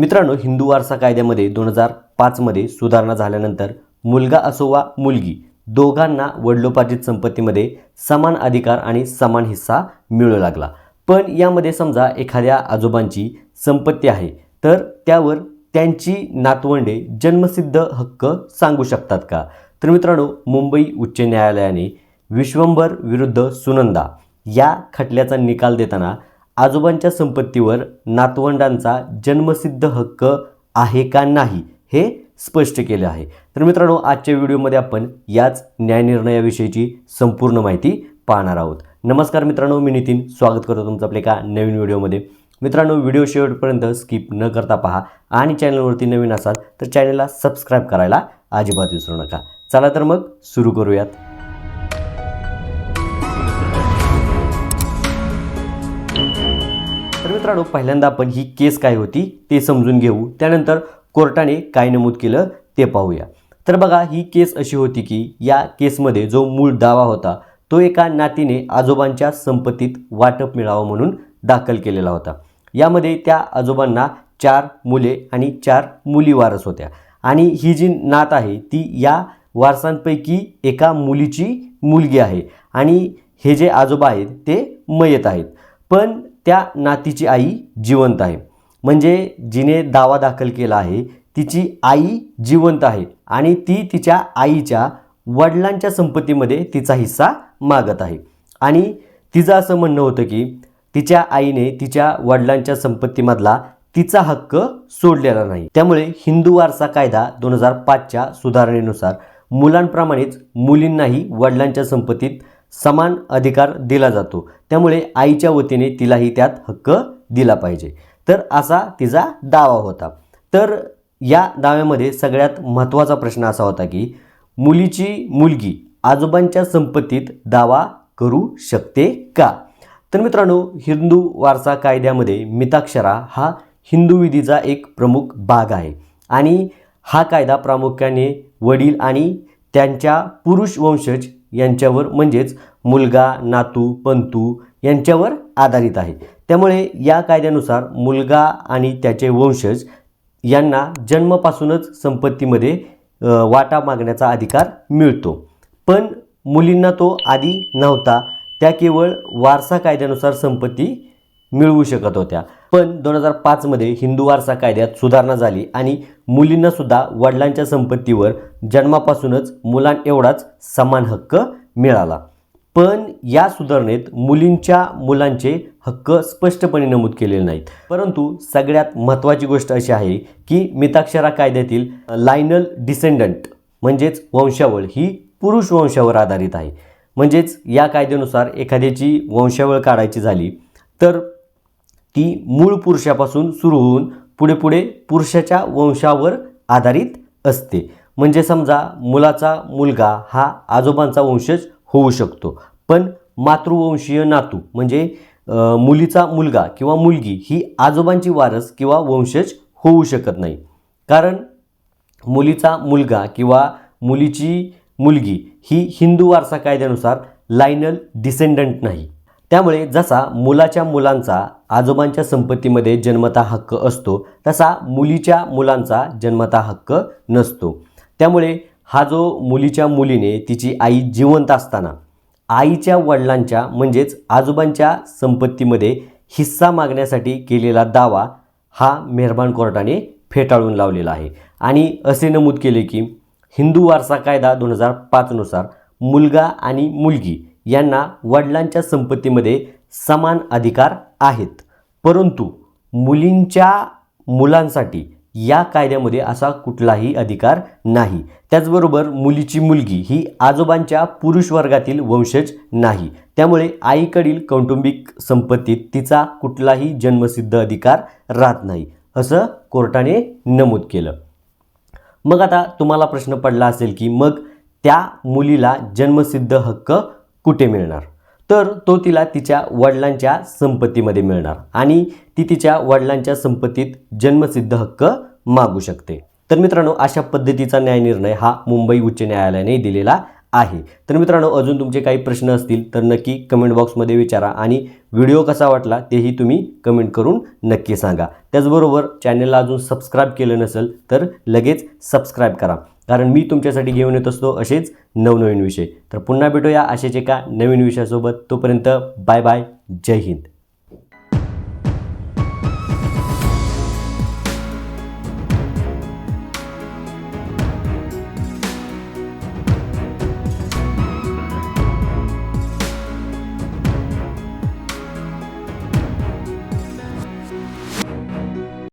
मित्रांनो हिंदू वारसा कायद्यामध्ये दोन हजार पाचमध्ये सुधारणा झाल्यानंतर मुलगा असो वा मुलगी दोघांना वडिलोपार्जित संपत्तीमध्ये समान अधिकार आणि समान हिस्सा मिळू लागला. पण यामध्ये समजा एखाद्या आजोबांची संपत्ती आहे तर त्यावर त्यांची नातवंडे जन्मसिद्ध हक्क सांगू शकतात का? तर मित्रांनो मुंबई उच्च न्यायालयाने विश्वंभर विरुद्ध सुनंदा या खटल्याचा निकाल देताना आजोबांच्या संपत्तीवर नातवंडांचा जन्मसिद्ध हक्क आहे का नाही हे स्पष्ट केले आहे. तर मित्रांनो आजच्या व्हिडिओमध्ये आपण याच न्यायनिर्णयाविषयीची संपूर्ण माहिती पाहणार आहोत. नमस्कार मित्रांनो मी नितीन. स्वागत करतो तुमचं आपल्या एका नवीन व्हिडिओमध्ये. मित्रांनो व्हिडिओ शेवटपर्यंत स्किप न करता पहा आणि चॅनलवरती नवीन असाल तर चॅनलला सबस्क्राईब करायला अजिबात विसरू नका. चला तर मग सुरू करूयात. तर मित्रांनो पहिल्यांदा आपण ही केस काय होती ते समजून घेऊ. त्यानंतर कोर्टाने काय नमूद केलं ते पाहूया. तर बघा ही केस अशी होती की या केसमध्ये जो मूळ दावा होता तो एका नातीने आजोबांच्या संपत्तीत वाटप मिळावं म्हणून दाखल केलेला होता. यामध्ये त्या आजोबांना चार मुले आणि चार मुली वारस होत्या. आणि ही जी नात आहे ती या वारसांपैकी एका मुलीची मुलगी आहे. आणि हे जे आजोबा आहेत ते मयत आहेत. पण त्या नातीची आई जिवंत आहे. म्हणजे जिने दावा दाखल केला आहे तिची आई जिवंत आहे आणि ती तिच्या आईच्या वडिलांच्या संपत्तीमध्ये तिचा हिस्सा मागत आहे. आणि तिचं असं म्हणणं होतं की तिच्या आईने तिच्या वडिलांच्या संपत्तीमधला तिचा हक्क सोडलेला नाही. त्यामुळे हिंदू वारसा कायदा दोन हजार पाचच्या सुधारणेनुसार मुलांप्रमाणेच मुलींनाही वडिलांच्या संपत्तीत समान अधिकार दिला जातो. त्यामुळे आईच्या वतीने तिलाही त्यात हक्क दिला पाहिजे. तर असा तिचा दावा होता. तर या दाव्यामध्ये सगळ्यात महत्त्वाचा प्रश्न असा होता की मुलीची मुलगी आजोबांच्या संपत्तीत दावा करू शकते का? तर मित्रांनो हिंदू वारसा कायद्यामध्ये मिताक्षरा हा हिंदू विधीचा एक प्रमुख भाग आहे. आणि हा कायदा प्रामुख्याने वडील आणि त्यांच्या पुरुष वंशज यांच्यावर म्हणजेच मुलगा नातू पंतू यांच्यावर आधारित आहे. त्यामुळे या कायद्यानुसार मुलगा आणि त्याचे वंशज यांना जन्मापासूनच संपत्तीमध्ये वाटा मागण्याचा अधिकार मिळतो. पण मुलींना तो आधी नव्हता. त्या केवळ वारसा कायद्यानुसार संपत्ती मिळवू शकत होत्या. पण दोन हजार पाचमध्ये हिंदू वारसा कायद्यात सुधारणा झाली आणि मुलींना सुद्धा वडिलांच्या संपत्तीवर जन्मापासूनच मुलांएवढाच समान हक्क मिळाला. पण या सुधारणेत मुलींच्या मुलांचे हक्क स्पष्टपणे नमूद केलेले नाहीत. परंतु सगळ्यात महत्त्वाची गोष्ट अशी आहे की मिताक्षरा कायद्यातील लायनल डिसेंडंट म्हणजेच वंशावळ ही पुरुष वंशावर आधारित आहे. म्हणजेच या कायद्यानुसार एखाद्याची वंशावळ काढायची झाली तर ती मूळ पुरुषापासून सुरू होऊन पुढे पुढे पुरुषाच्या वंशावर आधारित असते. म्हणजे समजा मुलाचा मुलगा हा आजोबांचा वंशज होऊ शकतो. पण मातृवंशीय नातू म्हणजे मुलीचा मुलगा किंवा मुलगी ही आजोबांची वारस किंवा वंशज होऊ शकत नाही. कारण मुलीचा मुलगा किंवा मुलीची मुलगी ही हिंदू वारसा कायद्यानुसार लायनल डिसेंडंट नाही. त्यामुळे जसा मुलाच्या मुलांचा आजोबांच्या संपत्तीमध्ये जन्मता हक्क असतो तसा मुलीच्या मुलांचा जन्मता हक्क नसतो. त्यामुळे हा जो मुलीच्या मुलीने तिची आई जिवंत असताना आईच्या वडिलांच्या म्हणजेच आजोबांच्या संपत्तीमध्ये हिस्सा मागण्यासाठी केलेला दावा हा मेहरबान कोर्टाने फेटाळून लावलेला आहे. आणि असे नमूद केले की हिंदू वारसा कायदा दोन हजार पाचनुसार मुलगा आणि मुलगी यांना वडिलांच्या संपत्तीमध्ये समान अधिकार आहेत. परंतु मुलींच्या मुलांसाठी या कायद्यामध्ये असा कुठलाही अधिकार नाही. त्याचबरोबर मुलीची मुलगी ही आजोबांच्या पुरुष वर्गातील वंशज नाही. त्यामुळे आईकडील कौटुंबिक संपत्तीत तिचा कुठलाही जन्मसिद्ध अधिकार राहत नाही असं कोर्टाने नमूद केलं. मग आता तुम्हाला प्रश्न पडला असेल की मग त्या मुलीला जन्मसिद्ध हक्क कुठे मिळणार? तर तो तिला तिच्या वडिलांच्या संपत्तीमध्ये मिळणार आणि ती तिच्या वडिलांच्या संपत्तीत जन्मसिद्ध हक्क मागू शकते. तर मित्रांनो अशा पद्धतीचा न्यायनिर्णय हा मुंबई उच्च न्यायालयाने दिलेला आहे. तर मित्रांनो अजून तुमचे काही प्रश्न असतील तर नक्की कमेंट बॉक्समध्ये विचारा आणि व्हिडिओ कसा वाटला तेही तुम्ही कमेंट करून नक्की सांगा. त्याचबरोबर चॅनलला अजून सबस्क्राईब केलं नसेल तर लगेच सबस्क्राईब करा. कारण मी तुमच्यासाठी घेऊन येत असतो असेच नवनवीन विषय. तर पुन्हा भेटूया असेच एका नवीन विषयासोबत. तोपर्यंत बाय बाय. जय हिंद.